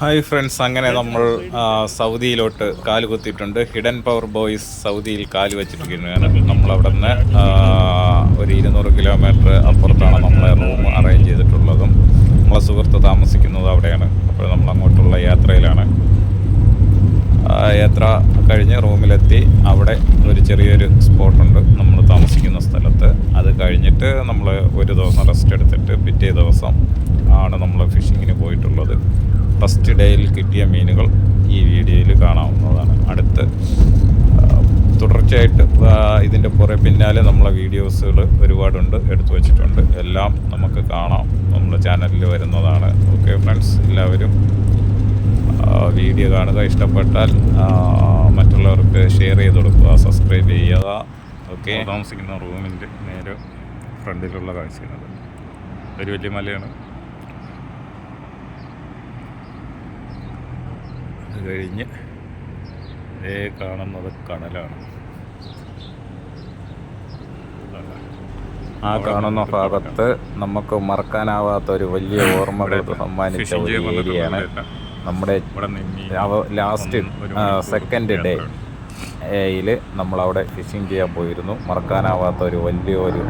Hi friends അങ്ങനെ നമ്മൾ സൗദിയിലോട്ട് കാൽ കുത്തിയിട്ടുണ്ട്. ഹിഡൻ പവർ ബോയ്സ് സൗദിയിൽ കാൽ നമ്മൾ നമ്മളവിടെ നിന്ന് ഒരു ഇരുന്നൂറ് കിലോമീറ്റർ അപ്പുറത്താണ് നമ്മളെ റൂം അറേഞ്ച് ചെയ്തിട്ടുള്ളതും. നമ്മളെ സുഹൃത്ത് താമസിക്കുന്നത് അവിടെയാണ്. അപ്പോൾ നമ്മൾ അങ്ങോട്ടുള്ള യാത്രയിലാണ് യാത്ര കഴിഞ്ഞ് റൂമിലെത്തി. അവിടെ ഒരു ചെറിയൊരു സ്പോട്ടുണ്ട്. നമ്മൾ താമസിക്കുന്ന സ്ഥലത്ത്. അത് കഴിഞ്ഞിട്ട് നമ്മൾ ഒരു ദിവസം റെസ്റ്റ് എടുത്തിട്ട് പിറ്റേ ദിവസം ആണ് നമ്മൾ ഫിഷിങ്ങിന് പോയിട്ടുള്ളത്. ഫസ്റ്റ് ഡേയിൽ കിട്ടിയ മീനുകൾ ഈ വീഡിയോയിൽ കാണാവുന്നതാണ്. അടുത്ത് തുടർച്ചയായിട്ട് ഇതിന്റെ പുറേ പിന്നാലെ നമ്മളെ വീഡിയോസുകൾ ഒരുപാടുണ്ട് എടുത്തു വച്ചിട്ടുണ്ട്. എല്ലാം നമുക്ക് കാണാം. നമ്മുടെ ചാനലിൽ വരുന്നതാണ്. ഓക്കെ ഫ്രണ്ട്സ് എല്ലാവരും വീഡിയോ കാണുക. ഇഷ്ടപ്പെട്ടാൽ മറ്റുള്ളവർക്ക് ഷെയർ ചെയ്ത് കൊടുക്കുക സബ്സ്ക്രൈബ് ചെയ്യുക. ഓക്കെ. താമസിക്കുന്ന റൂമിന്റെ നേരെ ഫ്രണ്ടിലുള്ള കാഴ്ചയാണത്. ഒരു വലിയ മലയാണ്. അത് കഴിഞ്ഞ് ഏ കാണുന്നത് കടലാണ്. ആ കാണുന്ന ഭാഗത്ത് നമുക്ക് മറക്കാനാവാത്ത ഒരു വലിയ ഓർമ്മകൾ സമ്മാനിച്ച ഒരു ഏരിയയാണ്. നമ്മുടെ ലാസ്റ്റ് സെക്കൻഡ് ഡേ യിൽ നമ്മളവിടെ ഫിഷിംഗ് ചെയ്യാൻ പോയിരുന്നു. മറക്കാനാവാത്ത ഒരു വലിയ ഒരു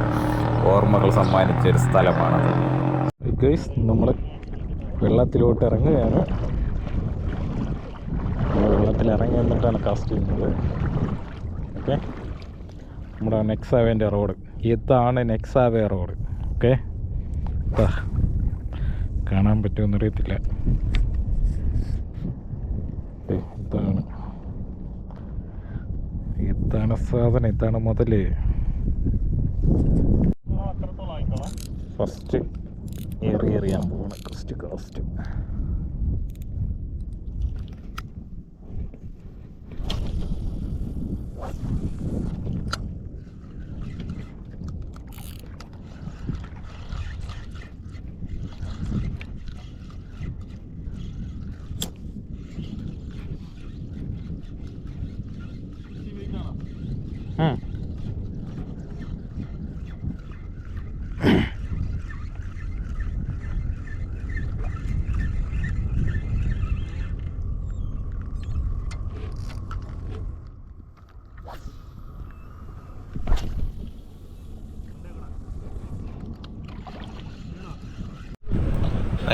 ഓർമ്മകൾ സമ്മാനിച്ച ഒരു സ്ഥലമാണ് നമ്മൾ വെള്ളത്തിലോട്ട് ഇറങ്ങുകയാണ്. വെള്ളത്തിൽ ഇറങ്ങി വന്നിട്ടാണ് കാസ്റ്റ് ചെയ്യുന്നത്. ഓക്കെ നമ്മുടെ നെക്സാവേന്റെ റോഡ്. ഇതാണ് നെക്സാവേ റോഡ്. ഓക്കെ കാണാൻ പറ്റുമെന്ന് അറിയത്തില്ല ദേ, ഇതാണ്. ഇതാണ് സാധനം ഇതാണ് മുതൽ. ഫസ്റ്റ് ഏറി എറിയാൻ പോകണം ഫസ്റ്റ് കാസ്റ്റ്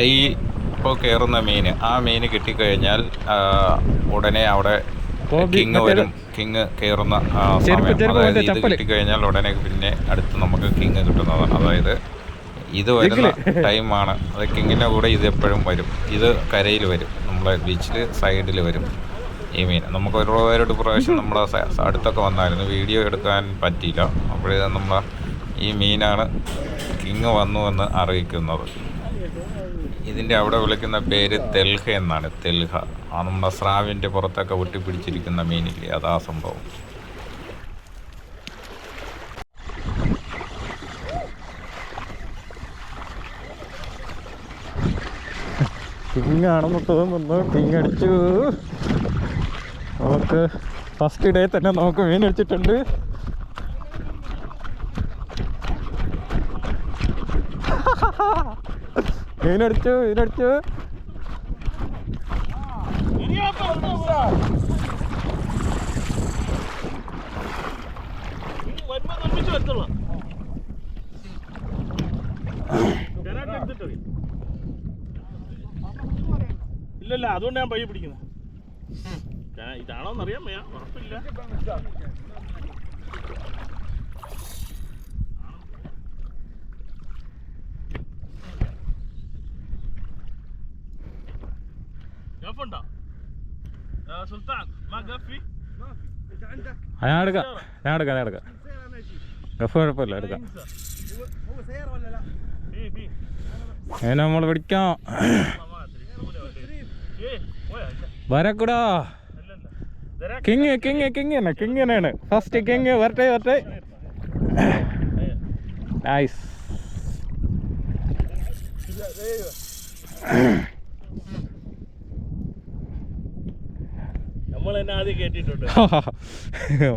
ഈ ഇപ്പോൾ കയറുന്ന മീൻ ആ മീൻ കിട്ടിക്കഴിഞ്ഞാൽ ഉടനെ അവിടെ കിങ് വരും. കിങ് കയറുന്ന സമയം. അതായത് ഇത് കിട്ടിക്കഴിഞ്ഞാൽ ഉടനെ പിന്നെ അടുത്ത് നമുക്ക് കിങ് കിട്ടുന്നതാണ്. അതായത് ഇത് വരുന്ന ടൈമാണ്. അത് കിങ്ങിന്റെ കൂടെ ഇത് എപ്പോഴും വരും. ഇത് കരയിൽ വരും. നമ്മളെ ബീച്ചിൽ സൈഡിൽ വരും. ഈ മീൻ. നമുക്ക് ഒരുപാട് പ്രാവശ്യം നമ്മുടെ അടുത്തൊക്കെ വന്നായിരുന്നു. വീഡിയോ എടുക്കാൻ പറ്റിയില്ല. അപ്പോഴേ നമ്മൾ ഈ മീനാണ് കിങ് വന്നു എന്ന് അറിയിക്കുന്നത്. ഇതിന്റെ അവിടെ വിളിക്കുന്ന പേര് തെൽഹ എന്നാണ്. തെൽഹ. ആ നമ്മുടെ സ്രാവിന്റെ പുറത്തൊക്കെ ഒട്ടിപ്പിടിച്ചിരിക്കുന്ന മീനില്ലേ? അതാ സംഭവം. കിങ്ങാണെന്ന് തോന്നുന്നു. കിങ് അടിച്ചു. നമുക്ക് ഫസ്റ്റ് ഡേ തന്നെ നമുക്ക് മീൻ അടിച്ചിട്ടുണ്ട്. മീനടിച്ചു മീനടിച്ചു ഇല്ലല്ല അതുകൊണ്ട് ഞാൻ പയ്യെ പിടിക്കുന്നത് ഇതാണോന്ന് അറിയാൻ വയ്യ ഉറപ്പില്ല. ആ, സുൽത്താൻ മാ ഗഫി ഞാൻ എടുക്കാം ഞാൻ എടുക്കാം ഞാൻ എടുക്കാം ഗഫ് കുഴപ്പമില്ല എടുക്കാം في في അതിനെ നമ്മൾ പിടിക്കാം ما ادري ايه وين വരക്കൂടാ لا لا ذراك കിങ് കിങ് കിങ് തന്നെ കിങ് തന്നെയാണ് ഫസ്റ്റ് കിങ് വരട്ടെ വരട്ടെ നൈസ്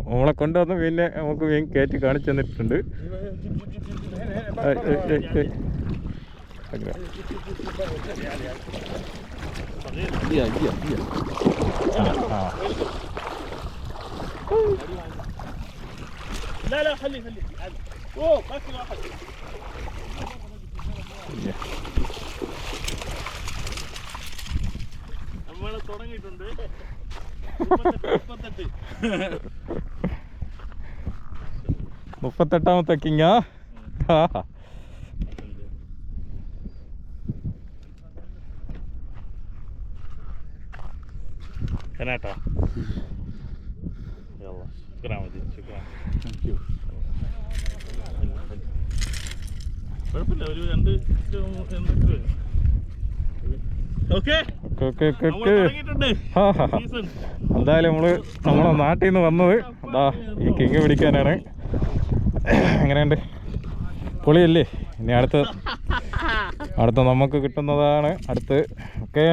നമ്മളെ കൊണ്ടുവന്ന് പിന്നെ നമുക്ക് മീൻ കയറ്റി കാണിച്ചു തന്നിട്ടുണ്ട് ഏയ്, ഏയ്, ഏയ്, ഏയ്. അങ്ങനെ. ശരി ആ لا لا خلي خلي عادي. اوه باقي واحد നമ്മള് തുടങ്ങിയിട്ടുണ്ട് മുപ്പത്തെട്ട്, മുപ്പത്തെട്ട് മുപ്പത്തെട്ടാമത്തെ കിങ്ങാ കനാട്ടാ يلا شكرا مجيد شكرا കുഴപ്പമില്ല ഒരു രണ്ട് എന്തൊക്കെ ഓക്കെ എന്തായാലും നമ്മൾ നമ്മളെ നാട്ടിൽ നിന്ന് വന്നത് അതാ ഈ കിങ് പിടിക്കാനാണ്. എങ്ങനെയുണ്ട്? പൊളിയല്ലേ? ഇനി അടുത്ത് അടുത്ത നമുക്ക് കിട്ടുന്നതാണ് അടുത്ത്. ഓക്കെ